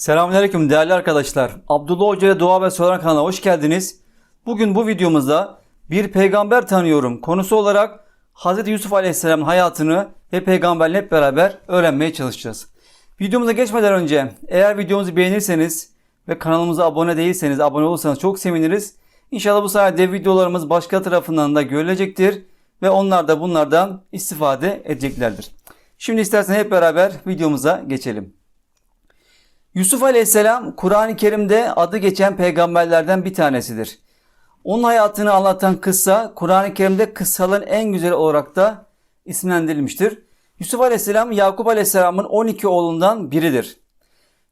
Selamünaleyküm değerli arkadaşlar. Abdullah Hoca ile Dua ve Soran kanalına hoş geldiniz. Bugün bu videomuzda bir peygamber tanıyorum konusu olarak Hz. Yusuf Aleyhisselam'ın hayatını ve peygamberle hep beraber öğrenmeye çalışacağız. Videomuza geçmeden önce eğer videomuzu beğenirseniz ve kanalımıza abone değilseniz abone olursanız çok seviniriz. İnşallah bu sayede videolarımız başka tarafından da görülecektir ve onlar da bunlardan istifade edeceklerdir. Şimdi istersen hep beraber videomuza geçelim. Yusuf Aleyhisselam Kur'an-ı Kerim'de adı geçen peygamberlerden bir tanesidir. Onun hayatını anlatan kıssa Kur'an-ı Kerim'de kıssaların en güzeli olarak da isimlendirilmiştir. Yusuf Aleyhisselam Yakup Aleyhisselam'ın 12 oğlundan biridir.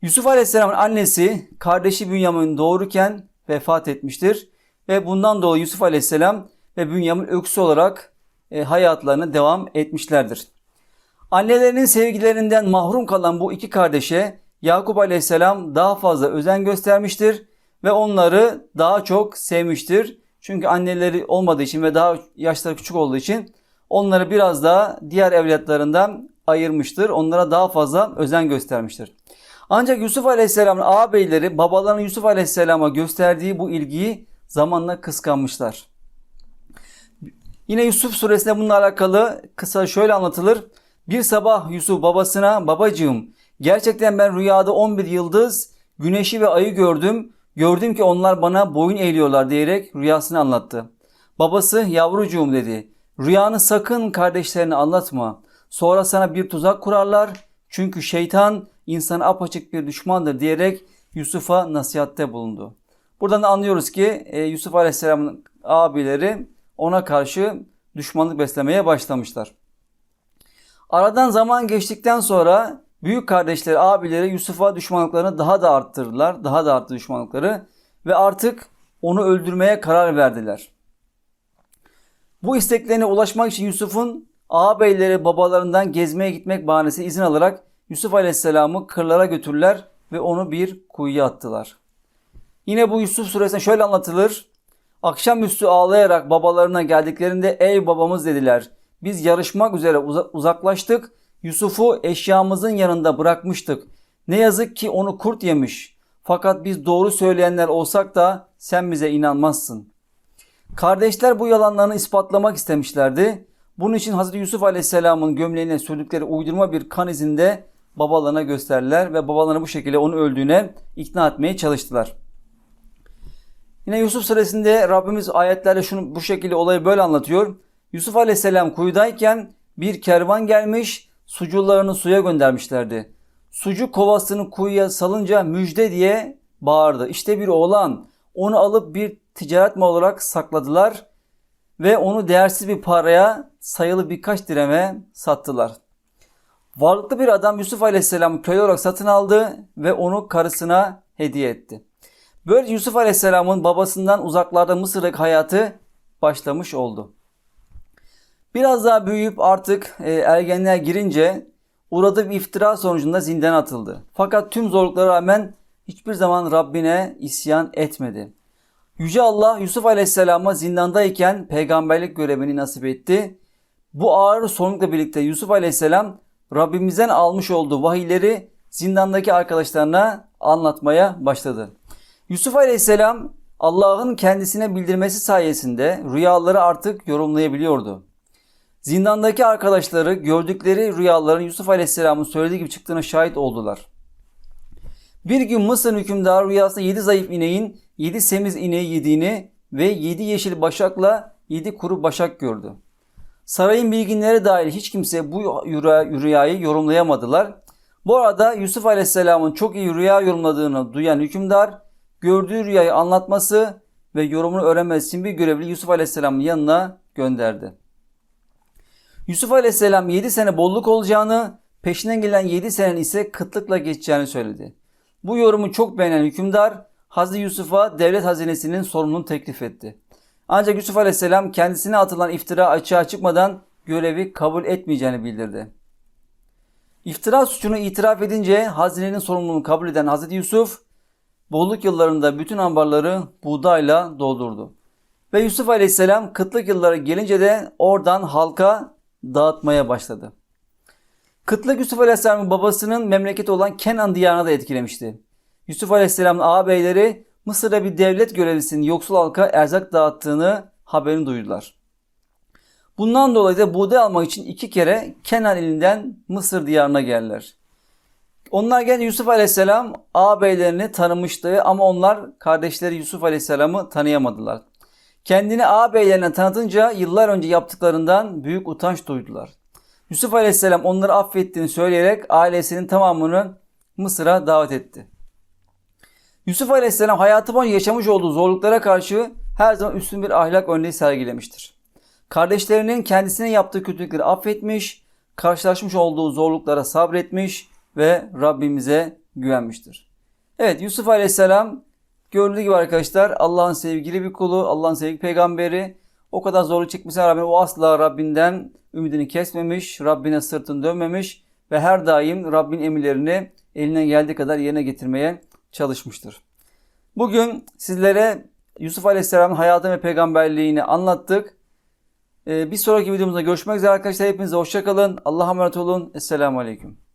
Yusuf Aleyhisselam'ın annesi kardeşi Bünyamin doğururken vefat etmiştir ve bundan dolayı Yusuf Aleyhisselam ve Bünyamin öksü olarak e, hayatlarına devam etmişlerdir. Annelerinin sevgilerinden mahrum kalan bu iki kardeşe Yakup Aleyhisselam daha fazla özen göstermiştir ve onları daha çok sevmiştir. Çünkü anneleri olmadığı için ve daha yaşları küçük olduğu için onları biraz daha diğer evlatlarından ayırmıştır. Onlara daha fazla özen göstermiştir. Ancak Yusuf Aleyhisselam'ın ağabeyleri babalarının Yusuf Aleyhisselam'a gösterdiği bu ilgiyi zamanla kıskanmışlar. Yine Yusuf suresinde bununla alakalı kısa şöyle anlatılır. Bir sabah Yusuf babasına babacığım gerçekten ben rüyada 11 yıldız, güneşi ve ayı gördüm. Gördüm ki onlar bana boyun eğiliyorlar diyerek rüyasını anlattı. Babası yavrucuğum dedi. Rüyanı sakın kardeşlerine anlatma. Sonra sana bir tuzak kurarlar. Çünkü şeytan insana apaçık bir düşmandır diyerek Yusuf'a nasihatte bulundu. Buradan da anlıyoruz ki e, Yusuf Aleyhisselam'ın abileri ona karşı düşmanlık beslemeye başlamışlar. Aradan zaman geçtikten sonra büyük kardeşleri, abileri Yusuf'a düşmanlıklarını daha da arttırdılar. Daha da arttı düşmanlıkları ve artık onu öldürmeye karar verdiler. Bu isteklerine ulaşmak için Yusuf'un ağabeyleri babalarından gezmeye gitmek bahanesi izin alarak Yusuf Aleyhisselam'ı kırlara götürdüler ve onu bir kuyuya attılar. Yine bu Yusuf suresinde şöyle anlatılır. Akşamüstü ağlayarak babalarına geldiklerinde ey babamız dediler. Biz yarışmak üzere uzaklaştık. Yusuf'u eşyamızın yanında bırakmıştık. Ne yazık ki onu kurt yemiş. Fakat biz doğru söyleyenler olsak da sen bize inanmazsın. Kardeşler bu yalanlarını ispatlamak istemişlerdi. Bunun için Hazreti Yusuf Aleyhisselam'ın gömleğine sürdükleri uydurma bir kan izinde babalarına gösterdiler ve babalarına bu şekilde onu öldüğüne ikna etmeye çalıştılar. Yine Yusuf suresinde Rabbimiz ayetlerle şunu bu şekilde olayı böyle anlatıyor. Yusuf Aleyhisselam kuyudayken bir kervan gelmiş, sucularını suya göndermişlerdi. Sucuk kovasını kuyuya salınca müjde diye bağırdı. İşte bir oğlan onu alıp bir ticaret mal olarak sakladılar ve onu değersiz bir paraya sayılı birkaç direme sattılar. Varlıklı bir adam Yusuf Aleyhisselam'ı köle olarak satın aldı ve onu karısına hediye etti. Böylece Yusuf Aleyhisselam'ın babasından uzaklarda Mısır'daki hayatı başlamış oldu. Biraz daha büyüyüp artık e, ergenliğe girince uğradığı bir iftira sonucunda zindana atıldı. Fakat tüm zorluklara rağmen hiçbir zaman Rabbine isyan etmedi. Yüce Allah Yusuf Aleyhisselam'a zindandayken peygamberlik görevini nasip etti. Bu ağır sorumlulukla birlikte Yusuf Aleyhisselam Rabbimizden almış olduğu vahiyleri zindandaki arkadaşlarına anlatmaya başladı. Yusuf Aleyhisselam Allah'ın kendisine bildirmesi sayesinde rüyaları artık yorumlayabiliyordu. Zindandaki arkadaşları gördükleri rüyaların Yusuf Aleyhisselam'ın söylediği gibi çıktığına şahit oldular. Bir gün Mısır hükümdarı rüyasında yedi zayıf ineğin yedi semiz ineği yediğini ve yedi yeşil başakla yedi kuru başak gördü. Sarayın bilginleri dahil hiç kimse bu rüyayı yorumlayamadılar. Bu arada Yusuf Aleyhisselam'ın çok iyi rüya yorumladığını duyan hükümdar gördüğü rüyayı anlatması ve yorumunu öğrenmesi için bir görevli Yusuf Aleyhisselam'ın yanına gönderdi. Yusuf Aleyhisselam 7 sene bolluk olacağını, peşinden gelen 7 senenin ise kıtlıkla geçeceğini söyledi. Bu yorumu çok beğenen hükümdar Hazreti Yusuf'a devlet hazinesinin sorumluluğunu teklif etti. Ancak Yusuf Aleyhisselam kendisine atılan iftira açığa çıkmadan görevi kabul etmeyeceğini bildirdi. İftira suçunu itiraf edince hazinenin sorumluluğunu kabul eden Hazreti Yusuf bolluk yıllarında bütün ambarları buğdayla doldurdu. Ve Yusuf Aleyhisselam kıtlık yılları gelince de oradan halka dağıtmaya başladı. Kıtlık Yusuf Aleyhisselam'ın babasının memleketi olan Kenan diyarına da etkilemişti. Yusuf Aleyhisselam'ın ağabeyleri Mısır'da bir devlet görevlisinin yoksul halka erzak dağıttığını haberini duydular. Bundan dolayı da buğday almak için iki kere Kenan ilinden Mısır diyarına geldiler. Onlar gelince Yusuf Aleyhisselam ağabeylerini tanımıştı ama onlar kardeşleri Yusuf Aleyhisselam'ı tanıyamadılar. Kendini ağabeylerine tanıtınca yıllar önce yaptıklarından büyük utanç duydular. Yusuf Aleyhisselam onları affettiğini söyleyerek ailesinin tamamını Mısır'a davet etti. Yusuf Aleyhisselam hayatı boyunca yaşamış olduğu zorluklara karşı her zaman üstün bir ahlak örneği sergilemiştir. Kardeşlerinin kendisine yaptığı kötülükleri affetmiş, karşılaşmış olduğu zorluklara sabretmiş ve Rabbimize güvenmiştir. Evet Yusuf Aleyhisselam gördüğü gibi arkadaşlar Allah'ın sevgili bir kulu, Allah'ın sevgili peygamberi. O kadar zorluk çekmesine rağmen o asla Rabbinden ümidini kesmemiş, Rabbine sırtını dönmemiş ve her daim Rabbin emirlerini eline geldiği kadar yerine getirmeye çalışmıştır. Bugün sizlere Yusuf Aleyhisselam'ın hayatı ve peygamberliğini anlattık. Ee, Bir sonraki videomuzda görüşmek üzere arkadaşlar. Hepinize hoşçakalın. Allah'a emanet olun. Esselamu Aleyküm.